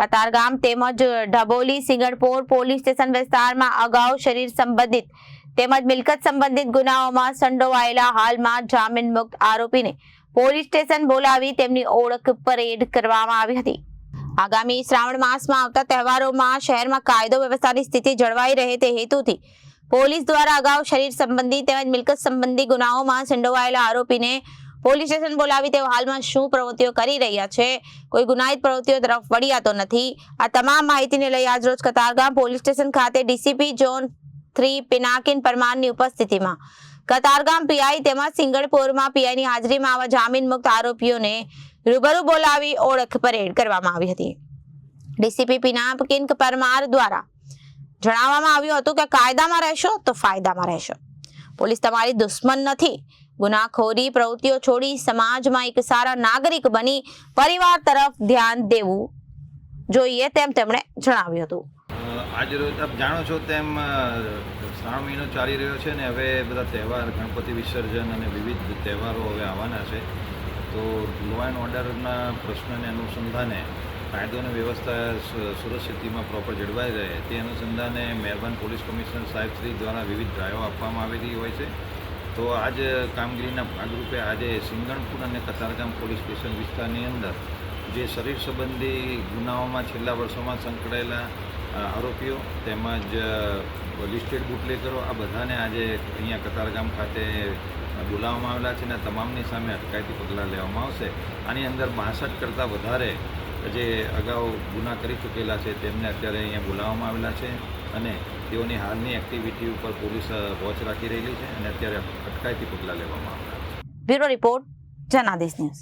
કતારગામ તેમજ ઢબોલી Singanpor police station વિસ્તારમાં અગાઉ શરીર સંબંધિત તેમજ મિલકત સંબંધિત ગુનાઓમાં સંડોવાયેલા હાલમાં જામીન મુક્ત આરોપીને પોલીસ સ્ટેશન બોલાવી તેમની ઓળખ પરેડ કરવામાં આવી હતી. આગામી શ્રાવણ માસમાં આવતા તહેવારોમાં શહેરમાં કાયદો વ્યવસ્થાની સ્થિતિ જળવાઈ રહે તે હેતુથી પોલીસ દ્વારા અગાઉ શરીર સંબંધી તેમજ મિલકત સંબંધી ગુનાઓમાં સંડોવાયેલા આરોપીને પોલીસ સ્ટેશન બોલાવી તેઓ હાલમાં શું પ્રવૃત્તિઓ કરી રહ્યા છે? કોઈ ગુનાહિત પ્રવૃત્તિઓ તરફ વળિયાતો નથી. આ તમામ માહિતીને લઈ આજરોજ કતારગામ પોલીસ સ્ટેશન ખાતે ડીસીપી ઝોન થ્રી પિનાકિન પરમારની ઉપસ્થિતિમાં. કતારગામ પીઆઈ તેમજ સિંગણપોરમાં પીઆઈની હાજરીમાં આવા જામીન મુક્ત આરોપીઓને રૂબરૂ બોલાવી ઓળખ પરેડ કરવામાં આવી હતી. ડીસીપી પિનાકિન પરમાર દ્વારા જણાવવામાં આવ્યું હતું કે કાયદામાં રહેશો તો ફાયદામાં રહેશો. પોલીસ તમારી દુશ્મન નથી. ગુનાખોરી પ્રવૃત્તિઓ છોડી સમાજમાં એક સારા નાગરિક બની પરિવાર તરફ ધ્યાન દેવું જોઈએ તેમ તેમણે જણાવ્યું હતું. આજ રોજ આપ જાણો છો તેમ શ્રાવણ મહિનો ચાલી રહ્યો છે ને હવે બધા તહેવાર, ગણપતિ વિસર્જન અને વિવિધ તહેવારો હવે આવવાના છે. તો લો એન્ડ ઓર્ડરના પ્રશ્નને અનુસંધાને કાયદો અને વ્યવસ્થા સુરત સિટીમાં પ્રોપર જળવાઈ રહે તે અનુસંધાને મહેરબાન પોલીસ કમિશનર સાહેબ શ્રી દ્વારા વિવિધ ડ્રાઈવો આપવામાં આવેલી હોય છે. તો આજ કામગીરીના ભાગરૂપે આજે સિંગણપુર અને કતારગામ પોલીસ સ્ટેશન વિસ્તારની અંદર જે શરીર સંબંધી ગુનાઓમાં છેલ્લા વર્ષોમાં સંકળાયેલા આરોપીઓ તેમજ લિસ્ટેડ બુટલેકરો આ બધાને આજે અહીંયા કતારગામ ખાતે બોલાવવામાં આવેલા છે અને તમામની સામે અટકાયતી પગલાં લેવામાં આવશે. આની અંદર બાસઠ કરતાં વધારે જે અગાઉ ગુના કરી ચૂકેલા છે, તેમને અત્યારે અહીંયા બોલાવવામાં આવેલા છે અને તેઓની હાલની એક્ટિવિટી ઉપર પોલીસ વોચ રાખી રહેલી છે અને અત્યારે અટકાયતી પગલાં લેવામાં આવનાર છે. Bureau report Janadesh news.